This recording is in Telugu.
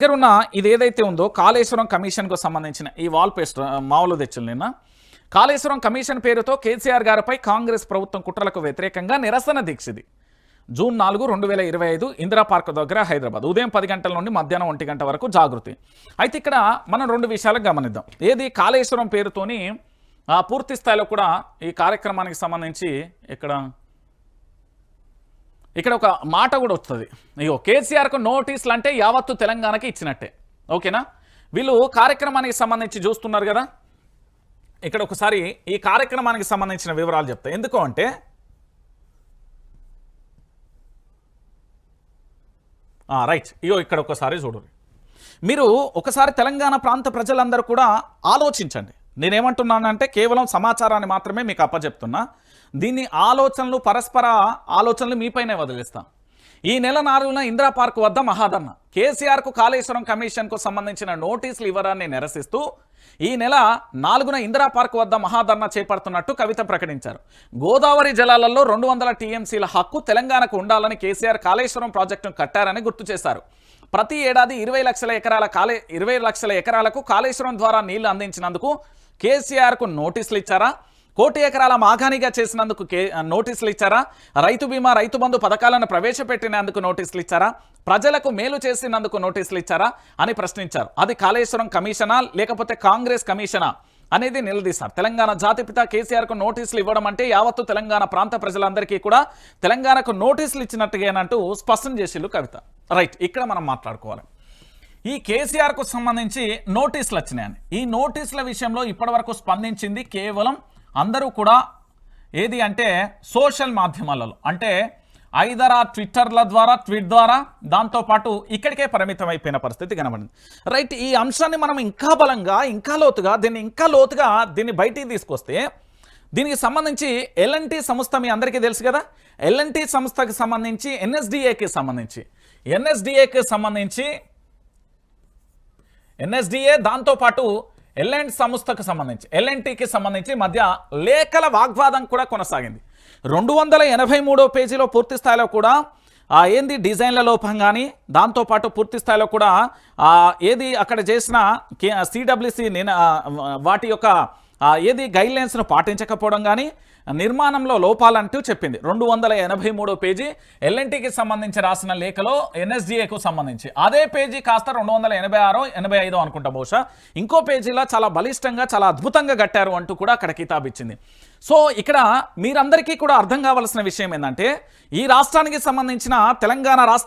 దగ్గర ఉన్న ఇది ఏదైతే ఉందో కాళేశ్వరం కమిషన్కు సంబంధించిన ఈ వాల్ పేస్ట్ మామూలు తెచ్చులు నిన్న. కాళేశ్వరం కమిషన్ పేరుతో కేసీఆర్ గారిపై కాంగ్రెస్ ప్రభుత్వం కుట్రలకు వ్యతిరేకంగా నిరసన దీక్షది. జూన్ నాలుగు రెండు వేల ఇరవై ఐదు ఇందిరా పార్క్ దగ్గర హైదరాబాద్. ఉదయం పది గంటల నుండి మధ్యాహ్నం ఒంటి గంట వరకు జాగృతి. అయితే ఇక్కడ మనం రెండు విషయాలు గమనిద్దాం. ఏది కాళేశ్వరం పేరుతోని పూర్తి స్థాయిలో కూడా ఈ కార్యక్రమానికి సంబంధించి ఇక్కడ ఇక్కడ ఒక మాట కూడా వస్తుంది. అయ్యో కేసీఆర్కు నోటీసులు అంటే యావత్తు తెలంగాణకి ఇచ్చినట్టే. ఓకేనా? వీళ్ళు కార్యక్రమానికి సంబంధించి చూస్తున్నారు కదా? ఇక్కడ ఒకసారి ఈ కార్యక్రమానికి సంబంధించిన వివరాలు చెప్తా. ఎందుకు అంటే రైట్. ఇగో ఇక్కడ ఒకసారి చూడండి. మీరు ఒకసారి తెలంగాణ ప్రాంత ప్రజలందరూ కూడా ఆలోచించండి. నేనేమంటున్నానంటే కేవలం సమాచారాన్ని మాత్రమే మీకు అప్పచెప్తున్నా దీన్ని ఆలోచనలు పరస్పర ఆలోచనలు మీపైనే వదిలేస్తాం. ఈ నెల నాలుగున ఇందిరా పార్క్ వద్ద మహాధర్న. కేసీఆర్కు కాళేశ్వరం కమిషన్కు సంబంధించిన నోటీసులు ఇవ్వడాన్ని నిరసిస్తూ ఈ నెల నాలుగున ఇందిరా పార్క్ వద్ద మహాధర్ణ చేపడుతున్నట్టు కవిత ప్రకటించారు. గోదావరి జలాలలో రెండు వందల టీఎంసీల హక్కు తెలంగాణకు ఉండాలని కేసీఆర్ కాళేశ్వరం ప్రాజెక్టును కట్టారని గుర్తు చేశారు. ప్రతి ఏడాది ఇరవై లక్షల ఎకరాల కాళే ఇరవై లక్షల ఎకరాలకు కాళేశ్వరం ద్వారా నీళ్ళు అందించినందుకు కేసీఆర్కు నోటీసులు ఇచ్చారా కోటి ఎకరాల మాఘానిగా చేసినందుకు కే నోటీసులు ఇచ్చారా రైతు బీమా రైతు బంధు పథకాలను ప్రవేశపెట్టినందుకు నోటీసులు ఇచ్చారా ప్రజలకు మేలు చేసినందుకు నోటీసులు ఇచ్చారా అని ప్రశ్నించారు. అది కాళేశ్వరం కమిషనా? లేకపోతే కాంగ్రెస్ కమిషనా? అనేది నిలదీశారు. తెలంగాణ జాతిపిత కేసీఆర్కు నోటీసులు ఇవ్వడం అంటే యావత్తు తెలంగాణ ప్రాంత ప్రజలందరికీ కూడా తెలంగాణకు నోటీసులు ఇచ్చినట్టుగానంటూ స్పష్టం చేసిల్లు కవిత. రైట్ ఇక్కడ మనం మాట్లాడుకోవాలి. ఈ కేసీఆర్కు సంబంధించి నోటీసులు వచ్చినాయని ఈ నోటీసుల విషయంలో ఇప్పటివరకు స్పందించింది కేవలం అందరూ కూడా ఏది అంటే సోషల్ మాధ్యమాలలో. అంటే ఐదర ట్విట్టర్ల ద్వారా ట్వీట్ ద్వారా దాంతోపాటు ఇక్కడికే పరిమితం అయిపోయిన పరిస్థితి కనబడింది. రైట్ ఈ అంశాన్ని మనం ఇంకా బలంగా ఇంకా లోతుగా దీన్ని ఇంకా లోతుగా దీన్ని బయటికి తీసుకొస్తే దీనికి సంబంధించి ఎల్ఎన్టీ సంస్థ మీ అందరికీ తెలుసు కదా? ఎల్ఎన్టీ సంస్థకి సంబంధించి ఎన్ఎస్డిఏకి సంబంధించి. ఎన్ఎస్డిఏకి సంబంధించి ఎన్ఎస్డిఏ దాంతోపాటు ఎల్ఎండ్ సంస్థకు సంబంధించి ఎల్ఎన్టీకి సంబంధించి మధ్య లేఖల వాగ్వాదం కూడా కొనసాగింది. రెండు వందల ఎనభై మూడో పేజీలో పూర్తి స్థాయిలో కూడా ఆ ఏంది డిజైన్ల లోపం కానీ దాంతోపాటు పూర్తి స్థాయిలో కూడా ఏది అక్కడ చేసిన సిడబ్ల్యూసి వాటి యొక్క ఏది గైడ్లైన్స్ను పాటించకపోవడం కానీ నిర్మాణంలో లోపాలంటూ చెప్పింది. రెండు వందల ఎనభై మూడో పేజీ ఎల్ఎన్టీకి సంబంధించి రాసిన లేఖలో ఎన్ఎస్డిఏకు సంబంధించి. అదే పేజీ కాస్త రెండు వందల ఎనభై ఆరో ఎనభై ఐదో అనుకుంటా బహుశా. ఇంకో పేజీలో చాలా బలిష్టంగా చాలా అద్భుతంగా కట్టారు అంటూ కూడా అక్కడ కితాబ్ ఇచ్చింది. సో ఇక్కడ మీరందరికీ కూడా అర్థం కావాల్సిన విషయం ఏంటంటే ఈ రాష్ట్రానికి సంబంధించిన తెలంగాణ రాష్ట్ర